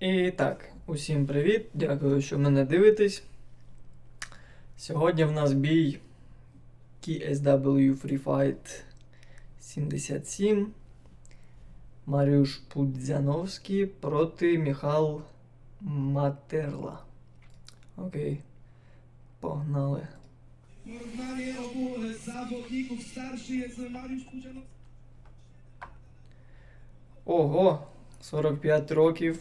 І так, усім привіт! Дякую, що мене дивитесь. Сьогодні в нас бій KSW Free Fight 77. Маріуш Пудзяновський проти Міхал Матерла. Окей. Погнали. Ого, 45 років.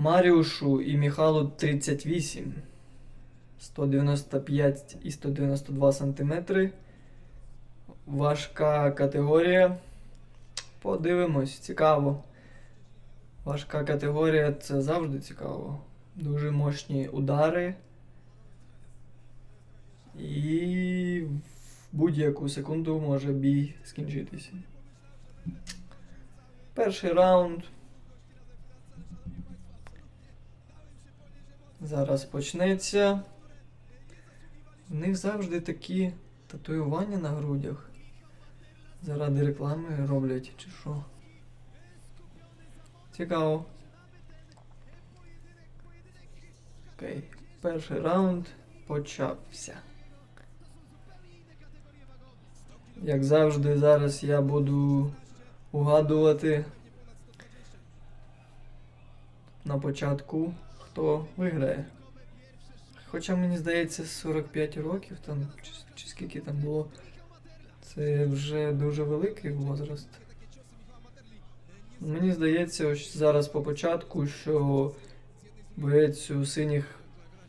Маріушу і Міхалу 38. 195 і 192 сантиметри. Важка категорія. Подивимось, цікаво. Важка категорія це завжди цікаво. Дуже мощні удари. І в будь-яку секунду може бій скінчитися. Перший раунд. Зараз почнеться. В них завжди такі татуювання на грудях. Заради реклами роблять, чи що. Цікаво. Окей. Перший раунд почався. Як завжди, зараз я буду угадувати на початку, хто виграє. Хоча мені здається, 45 років там, чи, чи скільки там було. Це вже дуже великий возраст. Мені здається, ось зараз по початку, що боєць у синіх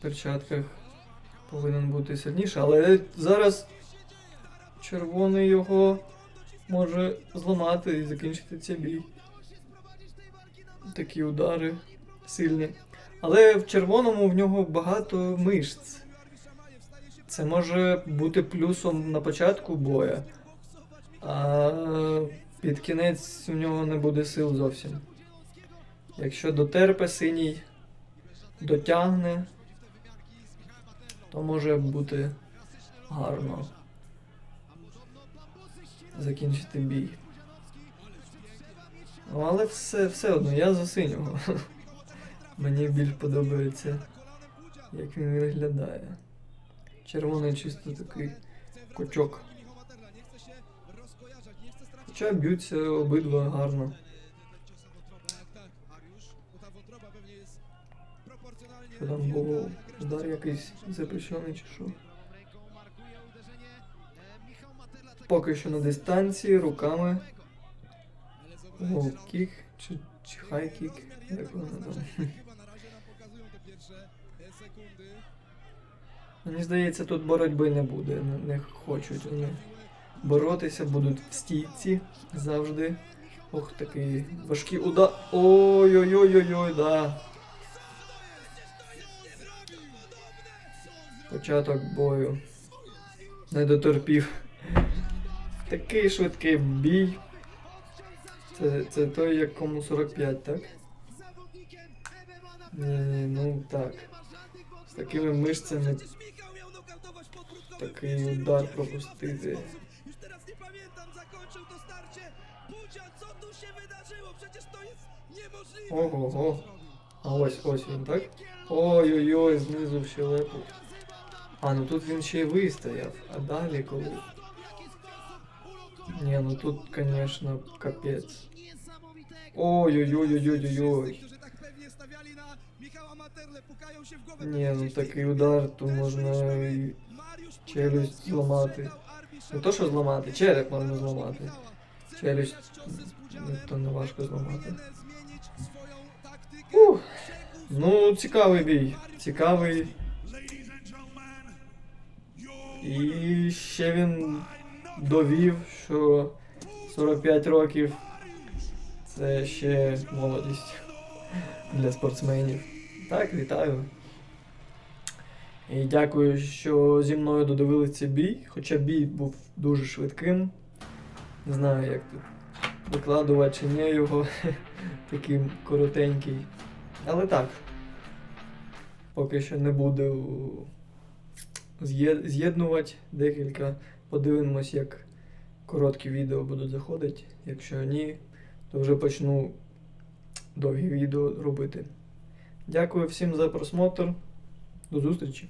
перчатках повинен бути сильніший, але зараз червоний його може зламати і закінчити цей бій. Такі удари сильні. Але в червоному в нього багато мишць. Це може бути плюсом на початку боя, а під кінець у нього не буде сил зовсім. Якщо дотерпе синій, дотягне, то може бути гарно закінчити бій. Ну, але все, все одно, я за синього. Мені більш подобається, як він виглядає. Червоний чисто такий кочок. Хоча б'ються обидва гарно. Там було? Удар якийсь запрещений чи що? Поки що на дистанції, руками. Лоу-кік чи, чи хай-кік. Мені здається, тут боротьби не буде. Не, хочуть вони боротися, будуть в стійці завжди. Ох, такий важкий удар. Ой-ой-ой-ой-ой, да. Початок бою. Не дотерпів. Такий швидкий бій. Це, це той, якому 45, так? Ні, ні, ну так. З такими мишцями такий удар пропустити. Niemożliwe. Ого-го. А ось ось він, так? Ой-ой-ой, знизу в щелепу. А, ну тут він ще й вистояв. А далі коли. Ні, ну тут, конечно, капець. Ой-ой-ой-ой-ой-ой. Ні, ну такий удар, то можна і челюсть зламати. Не то, що зламати, череп можна зламати. Челюсть то не важко зламати. Ух. Ну, цікавий бій. Цікавий. І ще він довів, що 45 років це ще молодість для спортсменів. Так, вітаю. І дякую, що зі мною додивилися бій. Хоча бій був дуже швидким. Не знаю, як тут викладувати чи ні його таким коротенький. Але так. Поки що не буду з'єднувати декілька. Подивимось, як короткі відео будуть заходити. Якщо ні, то вже почну довгі відео робити. Дякую всім за просмотр. До зустрічі!